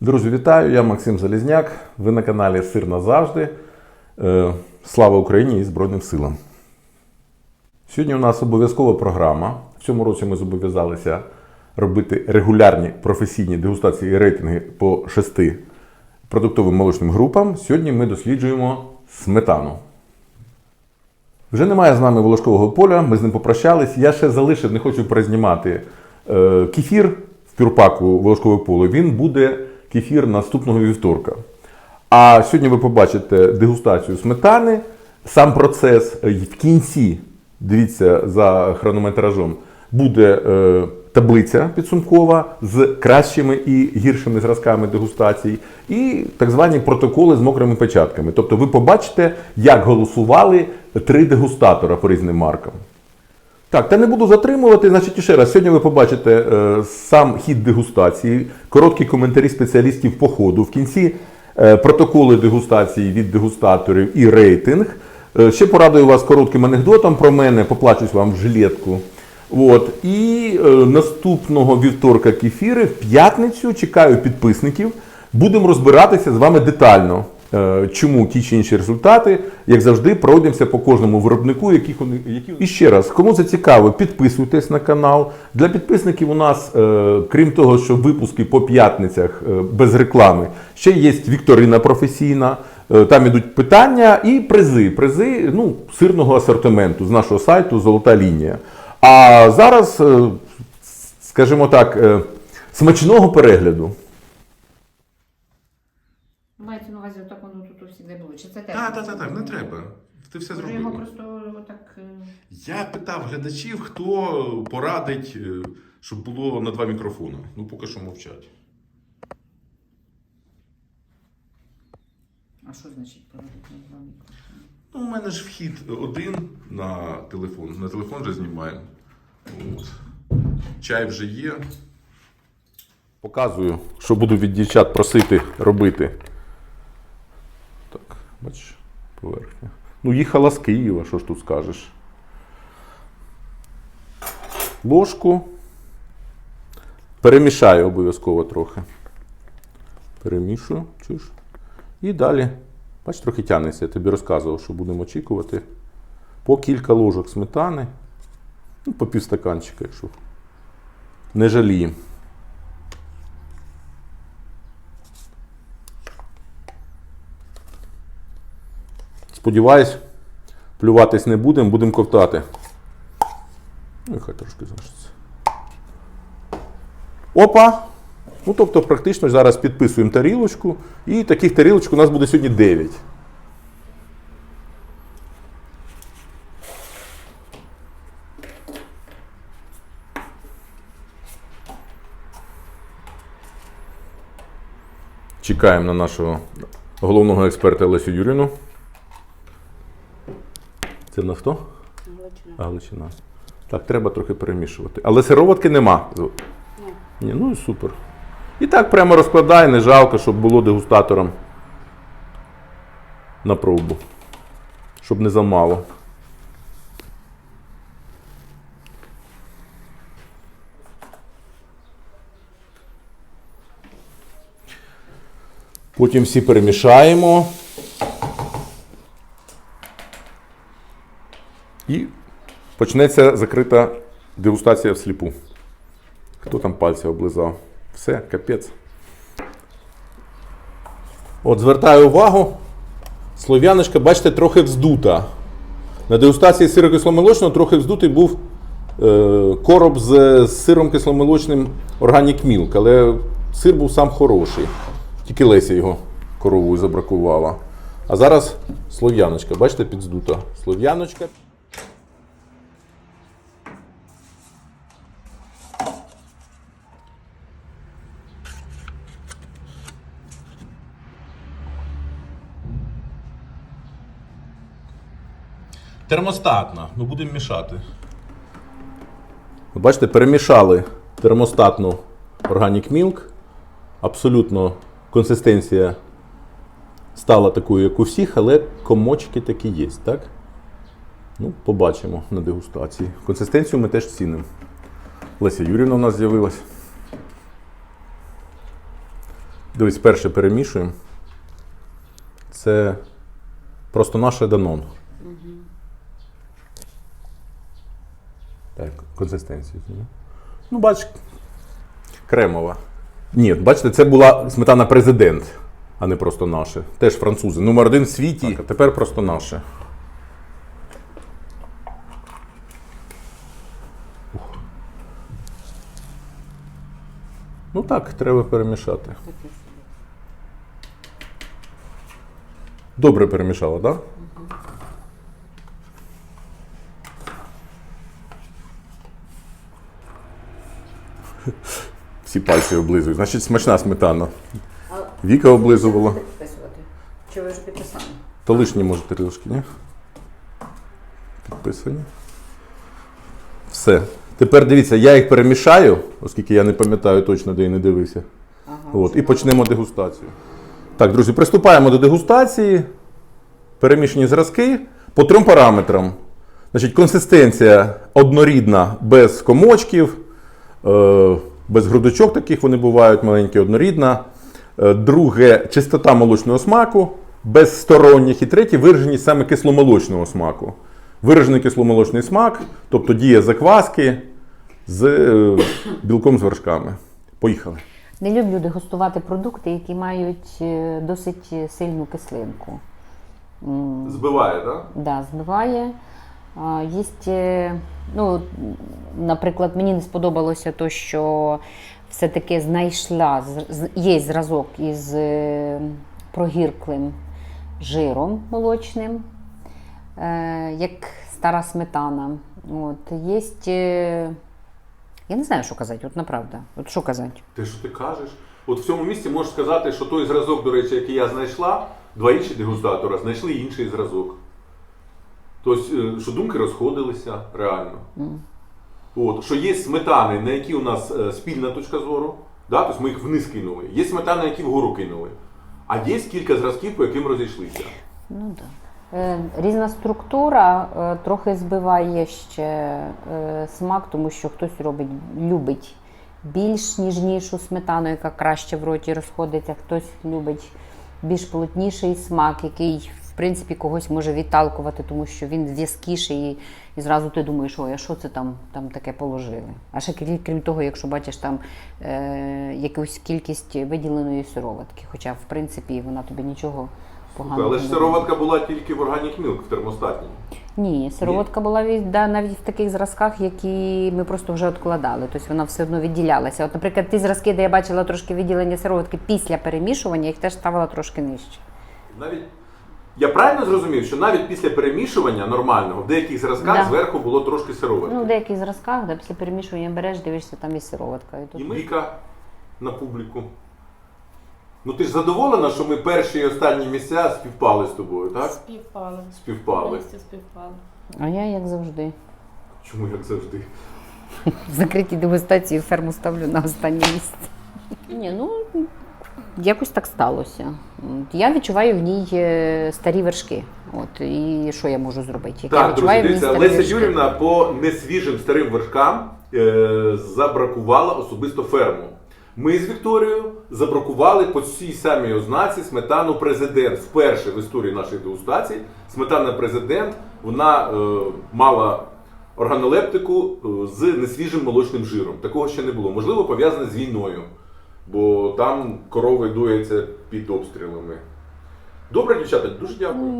Друзі, вітаю! Я Максим Залізняк. Ви на каналі Сир назавжди. Е, Слава Україні і Збройним силам. Сьогодні у нас обов'язкова програма. В цьому році ми зобов'язалися робити регулярні професійні дегустації і рейтинги по шести продуктовим молочним групам. Сьогодні ми досліджуємо сметану. Вже немає з нами волошкового поля, ми з ним попрощались. Я ще залишив, не хочу перезнімати е, кефір в пюрпаку волошкового поле. Він буде кефір наступного вівторка. А сьогодні ви побачите дегустацію сметани, сам процес е, в кінці, дивіться за хронометражом, буде е, таблиця підсумкова з кращими і гіршими зразками дегустацій, і так звані протоколи з мокрими печатками. Тобто ви побачите, як голосували три дегустатора по різним маркам. Так, та не буду затримувати. Значить, ще раз, сьогодні ви побачите е, сам хід дегустації, короткі коментарі спеціалістів по ходу. В кінці е, протоколи дегустації від дегустаторів і рейтинг. Е, ще порадую вас коротким анекдотом про мене, поплачусь вам в жилетку. От. І е, наступного вівторка кефіри в п'ятницю чекаю підписників. Будемо розбиратися з вами детально. Е, Чому ті чи інші результати, як завжди, пройдемося по кожному виробнику, яких вони які і ще раз, кому це цікаво, підписуйтесь на канал. Для підписників у нас, е, крім того, що випуски по п'ятницях е, без реклами, ще є вікторина професійна. Там ідуть питання і призи. Призи ну, сирного асортименту з нашого сайту Золота лінія. А зараз, скажімо так, смачного перегляду. Мається на увазі, отак воно тут завжди було. Чи це теж? Так, так, так, так, не треба. Ти все Може його зробила. просто отак. е, Я питав глядачів, хто порадить, е, щоб було на два мікрофони. Ну, поки що мовчать. А що значить порадити на два мікрофони? Ну, у мене ж вхід один на телефон. На телефон вже знімаємо. От. Чай вже є. Показую, що буду від дівчат просити робити. Бачиш, поверхня. Ну, їхала з Києва, що ж тут скажеш. Ложку. Перемішаю обов'язково трохи. Перемішую, чуєш? І далі. Бач, трохи тягнеться. Я тобі розказував, що будемо очікувати. По кілька ложок сметани. Ну, по півстаканчика, якщо. Не жаліємо. Сподіваюсь, плюватись не будемо, будемо ковтати. Ну, хай трошки залишиться. Опа! Ну, тобто, практично зараз підписуємо тарілочку. І таких тарілочок у нас буде сьогодні 9. Чекаємо на нашого головного експерта Лесю Юріну. Це в нас хто? Галичина. Так, треба трохи перемішувати. Але сироватки нема. Ні, ну і супер. І так прямо розкладай, не жалко, щоб було дегустаторам на пробу. Щоб не замало. Потім всі перемішаємо. І почнеться закрита дегустація всліпу. Хто там пальці облизав? Все, капець. От звертаю увагу. Слов'яночка, бачите, трохи вздута. На дегустації сиру кисломолочного трохи вздутий був е, короб з, з сиром кисломолочним Organic Milk, але сир був сам хороший. Тільки Леся його коровою забракувала. А зараз слов'яночка, бачите, підздута. Слов'яночка. Термостатна. Ну будемо мішати. Бачите, перемішали термостатну Organic Milk. Абсолютно консистенція стала такою, як у всіх, але комочки такі є, так? Ну, побачимо на дегустації. Консистенцію ми теж цінимо. Леся Юрівна у нас з'явилась. Дивись, перше перемішуємо. Це просто наш данон. Так, консистенцію. Ну, бач, кремова. Ні, бачите, це була сметана президент, а не просто наше. Теж французи. Номер один в світі, так, а тепер просто наше. Ух. Ну так, треба перемішати. Добре перемішала, так? Да? Всі пальці облизують. Значить, смачна сметана. Віка облизувала. Чи ви вже підписали? То лишні може трошки, ні? Підписані. Все. Тепер дивіться, я їх перемішаю, оскільки я не пам'ятаю точно, де і не дивився. Ага. От, і почнемо дегустацію. Так, друзі, приступаємо до дегустації. Перемішані зразки по трьом параметрам. Значить, консистенція однорідна, без комочків, е, без грудочок таких вони бувають, маленькі, однорідна. Е, Друге, чистота молочного смаку, без сторонніх. І третє, вираженість саме кисломолочного смаку. Виражений кисломолочний смак, тобто дія закваски з е, білком з вершками. Поїхали. Не люблю дегустувати продукти, які мають е, досить сильну кислинку. Збиває, так? Да, збиває. Єсть, е, ну, наприклад, мені не сподобалося то, що все-таки знайшла, є зразок із е, прогірклим жиром молочним, е, як стара сметана. От, є, е, я не знаю, що казати, от направда. От що казати? Те, що ти кажеш? От в цьому місці можеш сказати, що той зразок, до речі, який я знайшла, два інші дегустатора знайшли інший зразок. Тобто, е, що думки розходилися реально. От, що є сметани, на які у нас е, спільна точка зору, да? тобто ми їх вниз кинули. Є сметани, які вгору кинули. А є кілька зразків, по яким розійшлися. Ну да. Е, Різна структура трохи збиває ще смак, тому що хтось робить, любить більш ніжнішу сметану, яка краще в роті розходиться, хтось любить більш плотніший смак, який принципі когось може відталкувати, тому що він в'язкіший, і, і зразу ти думаєш, ой, а що це там, там таке положили? А ще крім, того, якщо бачиш там е, якусь кількість виділеної сироватки, хоча в принципі вона тобі нічого поганого. Але ж сироватка була тільки в Organic Milk в термостатній. ні, сироватка була да, навіть в таких зразках, які ми просто вже відкладали. Тобто вона все одно відділялася. От, наприклад, ті зразки, де я бачила трошки відділення сироватки після перемішування, їх теж ставила трошки нижче. Навіть я правильно зрозумів, що навіть після перемішування нормального в деяких зразках Да. зверху було трошки сироватки. Ну, в деяких зразках, де після перемішування береш, дивишся, там і сироватка. І тут... І Віка на публіку. Ну ти ж задоволена, що ми перші і останні місця співпали з тобою, так? Співпали. Співпали. Повністю співпали. А я, як завжди, Чому як завжди? в закритій дегустації ферму ставлю на останнє місце. Ні, ну якось так сталося. Я відчуваю в ній е, старі вершки. От, і що я можу зробити? Як я Так, друзі, відчуваю ній дивіться, Леся вершки. Юрівна по несвіжим старим вершкам е, забракувала особисто ферму. Ми з Вікторією забракували по цій самій ознаці сметану президент. Вперше в історії нашої дегустації сметана президент вона е, мала органолептику е, з несвіжим молочним жиром. Такого ще не було. Можливо, пов'язане з війною, бо там корови дояться під обстрілами. Добре, дівчата, дуже дякую.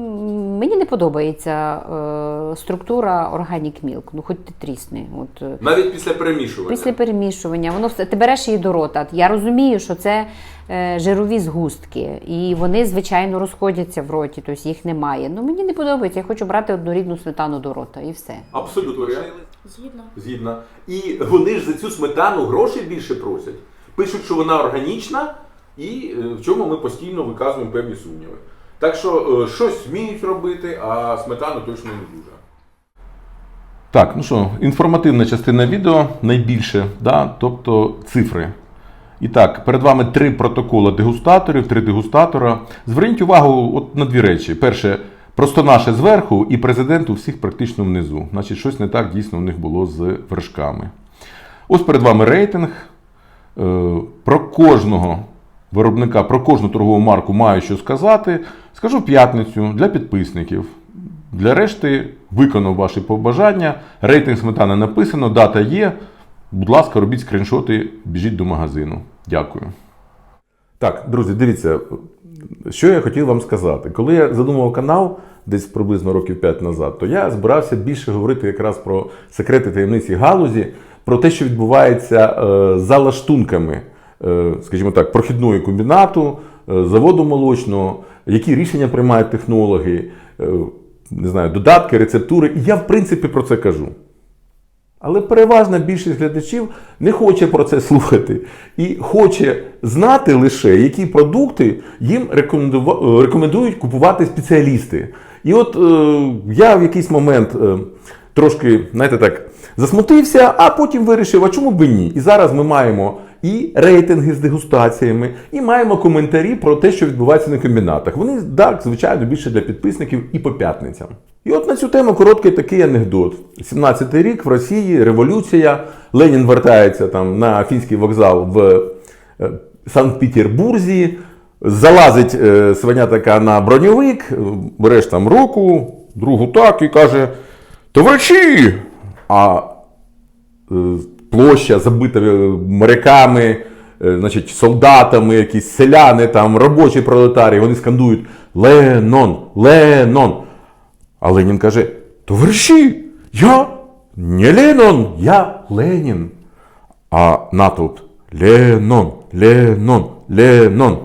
Мені не подобається е, структура Organic Milk, ну хоч ти трісни. От, е, Навіть після перемішування. Після перемішування, воно все ти береш її до рота. Я розумію, що це е, жирові згустки, і вони, звичайно, розходяться в роті, тобто їх немає. Ну мені не подобається. Я хочу брати однорідну сметану до рота і все. Абсолютно. Згідно. Згідно. І вони ж за цю сметану грошей більше просять. Пишуть, що вона органічна, і е, в чому ми постійно виказуємо певні сумніви. Так що е, щось вміють робити, а сметану точно не дуже. Так, ну що, інформативна частина відео найбільше, да, тобто цифри. І так, перед вами три протоколи дегустаторів, три дегустатора. Зверніть увагу от на дві речі. Перше, просто наше зверху і президент у всіх практично внизу. Значить, щось не так дійсно у них було з вершками. Ось перед вами рейтинг. Е, Про кожного виробника про кожну торгову марку маю що сказати, скажу п'ятницю для підписників. Для решти виконав ваші побажання. Рейтинг сметани написано, дата є. Будь ласка, робіть скріншоти, біжіть до магазину. Дякую. Так, друзі, дивіться, що я хотів вам сказати. Коли я задумував канал десь приблизно років 5 назад, то я збирався більше говорити якраз про секрети таємниці галузі, про те, що відбувається е, за лаштунками, е, скажімо так, прохідної комбінату, е, заводу молочного, які рішення приймають технологи, не знаю, додатки, рецептури. І я, в принципі, про це кажу. Але переважна більшість глядачів не хоче про це слухати і хоче знати лише, які продукти їм рекомендують купувати спеціалісти. І от е, я в якийсь момент е, трошки, знаєте так, засмутився, а потім вирішив, а чому б ні? І зараз ми маємо і рейтинги з дегустаціями, і маємо коментарі про те, що відбувається на комбінатах. Вони, так, звичайно, більше для підписників і по п'ятницям. І от на цю тему короткий такий анекдот. 17-й рік в Росії революція. Ленін вертається там на фінський вокзал в е, Санкт-Петербурзі. Залазить е, свиня така на броньовик, е, береш там руку, другу так і каже: Товариші! А е, площа забита е, моряками, е, значить, солдатами, якісь селяни, там, робочі пролетарії, вони скандують Ленон, Ленон. А Ленін каже: Товариші, я не Ленон, я Ленін. А натовп Ленон, Ленон, Ленон.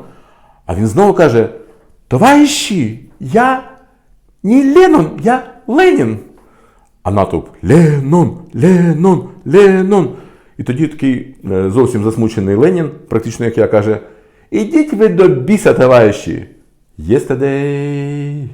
А він знову каже: Товариші, я не Ленон, я Ленін. А натовп Ленон, Ленон, Ленон. І тоді такий е, зовсім засмучений Ленін, практично як я, каже: Ідіть ви до біса, товариші. Yesterday,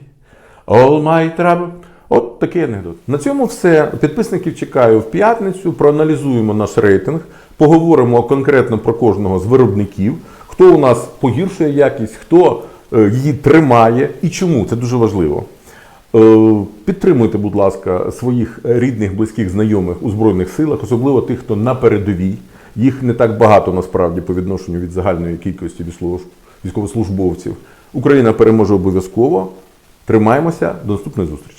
all my trouble. От такий анекдот. На цьому все. Підписників чекаю в п'ятницю. Проаналізуємо наш рейтинг, поговоримо конкретно про кожного з виробників, хто у нас погіршує якість, хто е, її тримає і чому. Це дуже важливо. Е, Підтримуйте, будь ласка, своїх рідних, близьких, знайомих у Збройних силах, особливо тих, хто на передовій. Їх не так багато насправді по відношенню від загальної кількості військовослужбовців. Україна переможе обов'язково. Тримаємося. До наступної зустрічі.